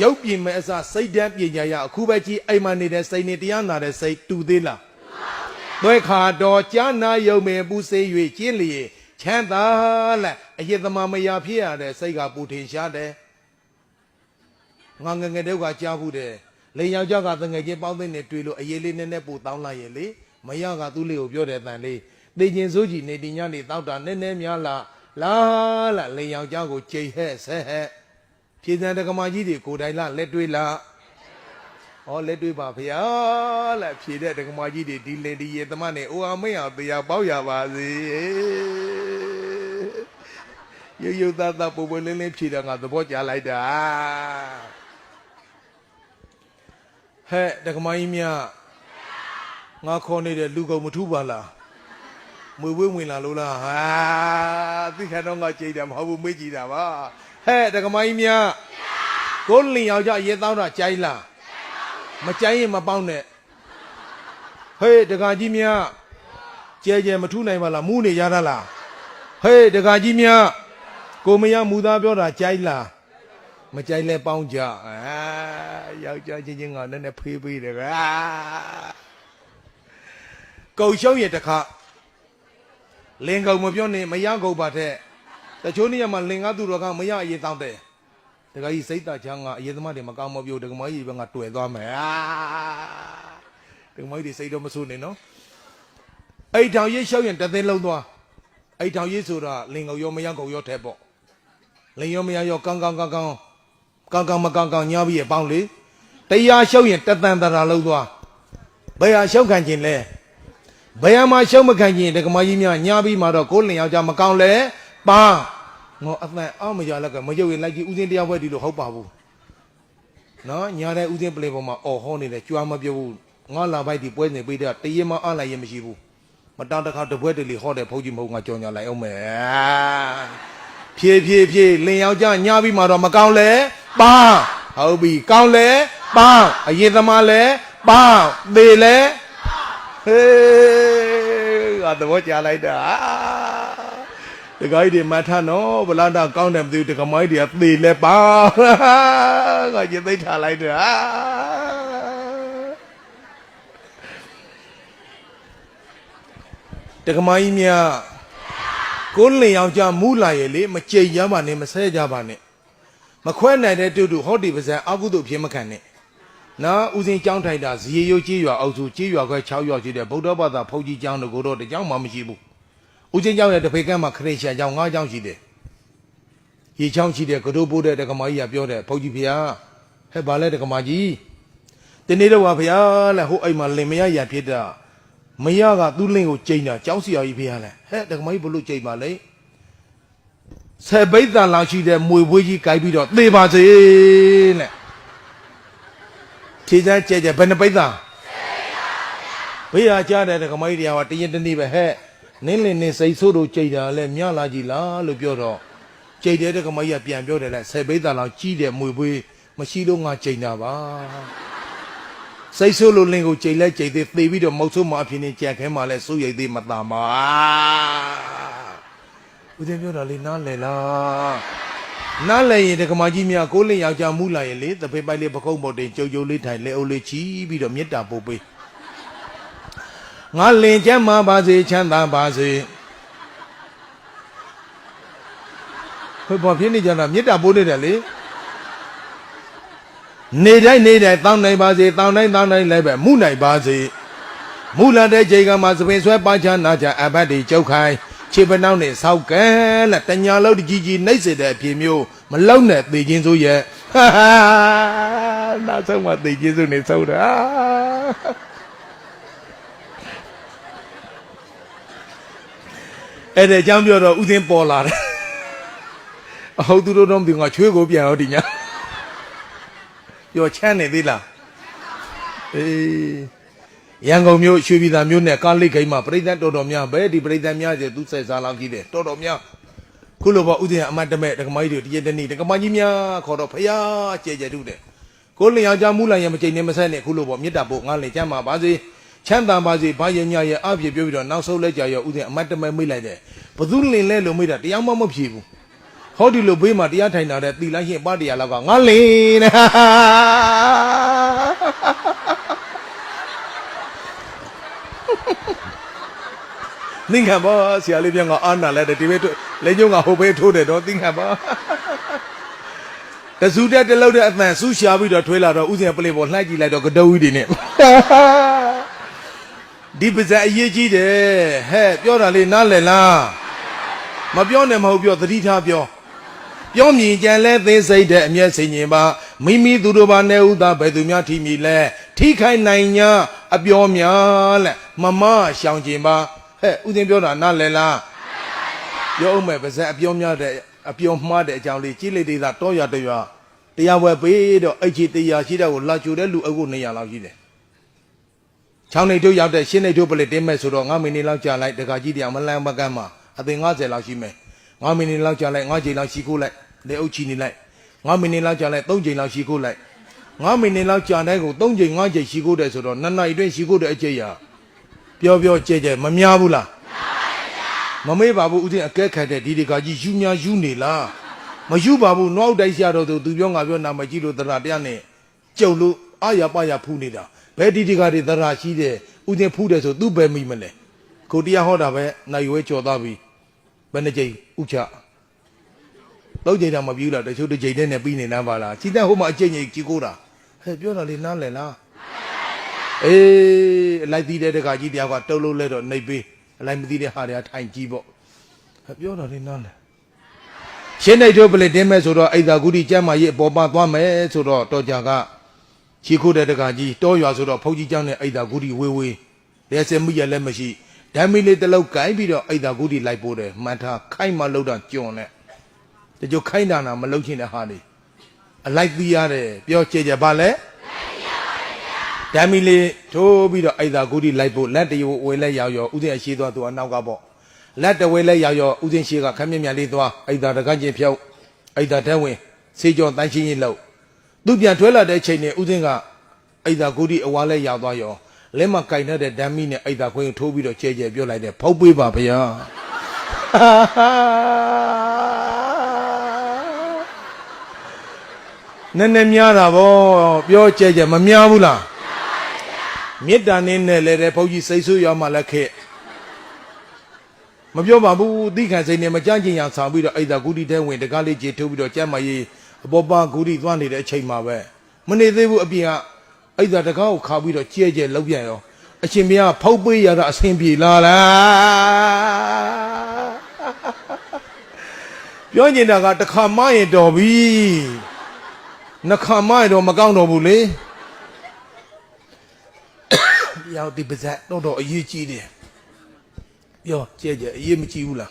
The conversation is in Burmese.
ရုပ်ပြင်မဲ့အစားစိတ်ဓာတ်ပညာရအခုပဲကြည့်အိမ်မှာနေတဲ့စိတ်နဲ့တရားနာတဲ့စိတ်တူသေးလားသွဲခါတော်ကြာနာယုံမဲ့ပူစေး၍ကျင့်လျက်ချမ်းသာလက်အယက်သမာမယာဖြစ်ရတဲ့စိတ်ကပူထင်ရှားတယ်ငါငယ်ငယ်တုန်းကကြားဘူးတယ်လေယောက်ျားကတငယ်ချင်းပေါင်းသိနေတွေ့လို့အရေးလေးနည်းနည်းပူတောင်းလိုက်ရဲ့လေမရကသူ့လေးကိုပြောတယ်တန်လေးသိချင်းစိုးကြီးနေတင်ညနေတောက်တာနည်းနည်းများလားလာလာလေယောက်ျားကိုကြိတ်ဟဲ့ဆဲဟဲ့ ဖြည့်စံတက္ကမကြီးတွေကိုယ်တိုင်လားလက်တွေ့လားဩလက်တွေ့ပါဗျာလက်ဖြည့်တဲ့တက္ကမကြီးတွေဒီလေဒီရေသမနဲ့အိုအမိတ်အောင်တရားပေါက်ရပါစေရုပ်ရုပ်သားသားပုံပုံလင်းလင်းဖြည့်တော့ငါသဘောကျလိုက်တာဟဲ့တက္ကမကြီးမြငါခေါ်နေတဲ့လူကုန်မထူးပါလားမွေဝင်းဝင်လာလို့လားဟာသိခါတော့ငါကြိတ်တယ်မဟုတ်ဘူးမေ့ကြည့်တာပါ ဟဲ့တက္ကမကြီးမြကိုလင်ယောက်ျားရေတောင်းတာကြိုက်လားမကြိုက်ရင်မပေါက်နဲ့ဟေးတက္ကကြီးမြကျဲကျဲမထူးနိုင်ပါလားမူးနေရတာလားဟေးတက္ကကြီးမြကိုမရမူသားပြောတာကြိုက်လားမကြိုက်လဲပေါင်းကြအာယောက်ျားချင်းချင်းကနည်းနည်းဖေးပေးတယ်ကွာကုံရှုံးရတခါလင်ကောင်မပြောနဲ့မရကုန်ပါတဲ့ တချို့နေရာမှာလင်ကားသူတော်ကမရအရေးတောင်းတယ်တခါကြီးစိတ်တချမ်းကအရေးသမားတွေမကောင်းမပြောဒကမကြီးဘက်ကတွေ့သွားမယ်အာဒကမကြီးတွေစိတ်တော့မဆိုးနဲ့နော်အိတ်ထောင်ရေးလျှောက်ရင်တသိန်းလုံးသွားအိတ်ထောင်ရေးဆိုတာလင်ကောင်ရောမရကုန်ရောထဲပေါ့လင်ရောမရရောကောင်းကောင်းကောင်းကောင်းကောင်းကောင်းမကောင်းကောင်းညာပြီးရပေါင်းလေတရားလျှောက်ရင်တသန်တရာလုံးသွားဘယ်ဟာလျှောက်ခံခြင်းလဲဘယ်မှာရှုံးမခံရင်ဒကမကြီးများညာပြီးမှတော့ကိုယ်လင်ယောက်ျားမကောင်းလဲပါ ငေါအတန်အောက်မရလက်ကမရုပ်ရင်လိုက်ကြည့်ဥစဉ်တရားပွဲဒီလိုဟုတ်ပါဘူးနော်ညာတဲ့ဥစဉ်ပလေပေါ်မှာအော်ဟောနေတယ်ကြွားမပြုတ်ဘူးငါလာပိုက်ဒီပွဲနေပေးတဲ့တရေမအားလိုက်ရင်မရှိဘူးမတောင်းတစ်ခါတပွဲတလေဟောတဲ့ဘုန်းကြီးမဟုတ်ငါကြောင်ညာလိုက်အောင်မယ်ဖြည်းဖြည်းဖြည်းလင်ယောက်ျားညာပြီးမှတော့မကောင်းလဲပါဟုတ်ပြီကောင်းလဲပါအရင်သမားလဲပါသေးလဲဟေးငါသဘောကျလိုက်တာ တခါကြီးတွေမထနော်ဗလာတာကောင်းတယ်မသိဘူးတခါမကြီးတွေကသေလဲပါငါရင်သိထားလိုက်တာတခါမကြီးမြကိုလင်ယောက်ျားမူလာရဲ့လေမကြိတ်ရပါနဲ့မဆဲကြပါနဲ့မခွဲနိုင်တဲ့တူတူဟောဒီပါဇံအကုသို့ဖြစ်မခံနဲ့နော်ဦးစင်းကျောင်းထိုင်တာဇီရိုကြီးရွာအောက်စုကြီးရွာခွဲ6ရွာရှိတဲ့ဗုဒ္ဓဘာသာဖုန်ကြီးကျောင်းတို့ကိုတော့တကျောင်းမှမရှိဘူး ဦးစင်းကျောင်းရဲ့တစ်ဖေကမ်းမှာခရစ်ယာန်ကျောင်း၅ကျောင်းရှိတယ်ရေချောင်းရှိတဲ့ကတို့ပိုးတဲ့တက္ကမကြီးကပြောတယ်ဖုန်ကြီးဖေဟာဟဲ့ဗာလဲတက္ကမကြီးဒီနေ့တော့ဖေဟာလဲဟိုအိမ်မှာလင်မယားရဖြစ်တာမယားကသူ့လင်ကိုကြိန်တာကျောင်းစီယာကြီးဖေဟာလဲဟဲ့တက္ကမကြီးဘလို့ကြိန်ပါလဲဆယ်ဘိတ်တန်လောက်ရှိတဲ့မွေဘွေးကြီးကြိုက်ပြီးတော့သေပါစေတဲ့ခြေစမ်းကြဲကြဲဘယ်နှပိတ်သားဘေးဟာကြားတဲ့ကမိုင်းတရားကတရင်တနေ့ပဲဟဲ့ နင်းလင်းနေစိတ်ဆိုးတို့ကြိတ်တာလဲမြလာကြည်လားလို့ပြောတော့ကြိတ်တဲ့ကမိုင်းကပြန်ပြောတယ်လဲဆယ်ပိတ်သားလောက်ကြီးတယ်မွေပွေးမရှိလို့ငါကြိတ်တာပါစိတ်ဆိုးလို့လင်းကိုကြိတ်လဲကြိတ်သေးသေပြီးတော့မုတ်ဆိုးမအဖြစ်နေကြက်ခဲမှလဲစိုးရိတ်သေးမသားမှာဦးဇင်းပြောတာလေနားလဲလားနားလည်ရင်တက္ကမကြီးများကိုလင်ယောက်ျားမူလာရင်လေတပိတ်ပိုက်လေးပကုံးပေါ်တင်ကြုံကြုံလေးထိုင်လေအုပ်လေးချီပြီးတော့မေတ္တာပို့ပေး ငါလင်ကျမ်းမာပါစေချမ်းသာပါစေဘယ်ပေါ်ဖြစ်နေကြတာမေတ္တာပို့နေတယ်လေနေတိုင်းနေတိုင်းတောင်းနိုင်ပါစေတောင်းတိုင်းတောင်းတိုင်းလည်းပဲမှုနိုင်ပါစေမူလာတဲ့ချိန်ကမှာသပင်ဆွဲပါချနာကြအဘတ်တွေကြုတ်ခိုင်းခြေပနှောင်းနဲ့ဆောက်ကဲလက်တညာလုံးတကြီးကြီးနှိပ်စေတဲ့အဖြစ်မျိုးမလုံနဲ့သေခြင်းစိုးရဲ့ဟာဟာနောက်ဆုံးမှသေခြင်းစိုးနေဆုံးတာ အဲ့ဒါကြောင့်ပြောတော့ဥစဉ်ပေါ်လာတယ်အဟုတ်သူတို့တော့မသိဘူးငါချွေးကိုပြန်ရောဒီညာပြောချမ်းနေသေးလားအေးရန်ကုန်မြို့ရွှေပြည်သာမြို့နယ်ကားလိတ်ခိမ်းမှာပြည်သက်တော်တော်များပဲဒီပြည်သက်များကျသူဆက်စားလောက်ကြီးတယ်တော်တော်များခုလိုပေါ့ဥစဉ်အမတ်တမဲ့ဒကမကြီးတွေတရက်တနေ့ဒကမကြီးများခေါ်တော့ဖယားကြဲကြဲထုတယ်ကိုလင်ယောက်ျားမူလိုက်ရမချိန်နေမဆက်နဲ့ခုလိုပေါ့မေတ္တာပို့ငါလင်ချမ်းပါပါစေ ချမ်းသာပါစေဘာရညာရဲ့အပြည့်ပြောပြီးတော့နောက်ဆုံးလက်ကြရောဥစဉ်အမတ်တမဲ့မိတ်လိုက်တယ်ဘသူလင်လဲလို့မိတာတရားမှမဖြေဘူးဟောဒီလိုဘေးမှာတရားထိုင်တာတဲ့တီလိုက်ရင်ပတရားလောက်ကငါလင်းနေသင်္ခံပါဆရာလေးပြန်ကအာနာလဲတဲ့ဒီဘက်လက်ညုံကဟိုဘက်ထိုးတယ်တော့သင်္ခံပါတစုတက်တလုံးတဲ့အတန်ဆူရှာပြီးတော့ထွေးလာတော့ဥစဉ်ပလေပေါ်လှိုက်ကြည့်လိုက်တော့ကတုံးကြီးတွေနဲ့ ဒီပါဇက်အရေးကြီးတယ်ဟဲ့ပြောတာလေးနားလည်လားမပြောနဲ့မဟုတ်ပြောသတိထားပြောပြောမြင်ကြံလဲသိစိတ်တဲ့အမျက်စိညင်ပါမိမိသူတို့ဘာနဲ့ဥသာဘယ်သူများထိမိလဲထိခိုက်နိုင်냐အပြောများလက်မမရှောင်ကျင်ပါဟဲ့ဥစဉ်ပြောတာနားလည်လားပြောအောင်မယ်ပါဇက်အပြောများတဲ့အပြောမှားတဲ့အကြောင်းလေးကြီးလေးသေးတာတောရတရွာတရားဝယ်ပေးတော့အဲ့ချီတရားရှိတဲ့ကိုလာချိုတဲ့လူအုပ်ကို200လောက်ရှိတယ် ချောင်းနေတို့ရောက်တဲ့ရှင်းနေတို့ပလက်တင်းမဲ့ဆိုတော့9မိနစ်လောက်ကြာလိုက်တခါကြီးတရားမလန်းမကမ်းမှာအသင်90လောက်ရှိမယ်9မိနစ်လောက်ကြာလိုက်9ချိန်လောက်ရှိခိုးလိုက်လေအုပ်ချီနေလိုက်9မိနစ်လောက်ကြာလိုက်3ချိန်လောက်ရှိခိုးလိုက်9မိနစ်လောက်ကြာတဲ့ကို3ချိန်9ချိန်ရှိခိုးတယ်ဆိုတော့2နာရီအတွင်းရှိခိုးတဲ့အကျိတ်ရပြောပြောကြဲကြဲမများဘူးလားမမေ့ပါဘူးဦးဇင်းအကဲခတ်တဲ့ဒီဒီကကြီးယူများယူနေလားမယူပါဘူးနှောက်တိုက်ရှာတော့သူသူပြောငါပြောနာမကြည့်လို့တရာတရားနဲ့ကြုံလို့ အာရပါရဖူးနေတာဘယ်ဒီဒီကတွေတရာရှိတယ်ဦးဇင်းဖူးတယ်ဆိုသူ့ပဲမိမလဲကိုတရားဟောတာပဲနိုင်ဝဲကြော်သားပြီဘယ်နှကြိမ်ဥချသုံးကြိမ်တော့မပြူးလားတချို့တစ်ကြိမ်နဲ့ပြီးနေတာပါလားကြီးတဲ့ဟိုမှာအကျင့်ကြီးကြီးကိုတာဟဲ့ပြောတာလေနားလည်လားအေးအလိုက်သီးတဲ့တကကြီးတရားကတုတ်လို့လဲတော့နှိပ်ပေးအလိုက်မသိတဲ့ဟာတွေကထိုင်ကြည့်ပေါ့ဟဲ့ပြောတာလေနားလည်ရှင်းနေတို့ပလက်တင်းမဲ့ဆိုတော့အိဒါဂုတိကျမ်းမာရေးအပေါ်ပါသွားမယ်ဆိုတော့တော်ကြက ချီခိုးတဲ့တကကြီးတောရွာဆိုတော့ဖုတ်ကြီးကျမ်းနဲ့အိဒါဂုတိဝေးဝေးလက်စမှုရလည်းမရှိဓာမီလေးတစ်လုံးကိုင်းပြီးတော့အိဒါဂုတိလိုက်ပို့တယ်မှန်ထားခိုင်းမှလောက်တာကြုံနဲ့တကြိုခိုင်းတာနာမလောက်ချင်တဲ့ဟာနေအလိုက်သီးရတယ်ပြောကြဲကြပါလဲဓာမီလေးထိုးပြီးတော့အိဒါဂုတိလိုက်ပို့လက်တရဝေလက်ရောက်ရောဥစဉ်အရှိသွားသူအနောက်ကပေါ့လက်တဝေလက်ရောက်ရောဥစဉ်ရှိကခမ်းမြမြလေးသွားအိဒါတကချင်းဖြုတ်အိဒါတဲဝင်စေကျော်တန်းချင်းရင်လောက် သူပြန်ထွဲလာတဲ့ချိန်နဲ့ဥစဉ်ကအိဒါဂုတိအဝါလက်ရောက်သွားရောလက်မကင်တဲ့ဓာမီနဲ့အိဒါခွင်းထိုးပြီးတော့ကျဲကျဲပြောလိုက်တယ်ဖောက်ပေးပါဗျာနည်းနည်းများတာဗောပြောကျဲကျဲမများဘူးလားမေတ္တာနဲ့နဲ့လဲတဲ့ဘုန်းကြီးစိတ်ဆိုးရောက်မှလည်းခဲ့မပြောပါဘူးသီခံစိတ်နဲ့မကြမ်းကျင်ရဆောင်ပြီးတော့အိဒါဂုတိတဲဝင်တကားလေးကြေထုတ်ပြီးတော့ကျမ်းမကြီး အပေါ်ပါဂုတိသွားနေတဲ့အချိန်မှာပဲမနေသေးဘူးအပြင်ကအိဒါတကားကိုခါပြီးတော့ကြဲကြဲလောက်ပြန်ရောအရှင်မင်းကဖောက်ပေးရတာအဆင်ပြေလားလားပြောနေတာကတစ်ခါမရင်တော်ပြီနှစ်ခါမရင်တော့မကောင်းတော့ဘူးလေရောက်ဒီပါဇက်တော့တော့အရေးကြီးတယ်ပြောကြဲကြဲအရေးမကြီးဘူးလား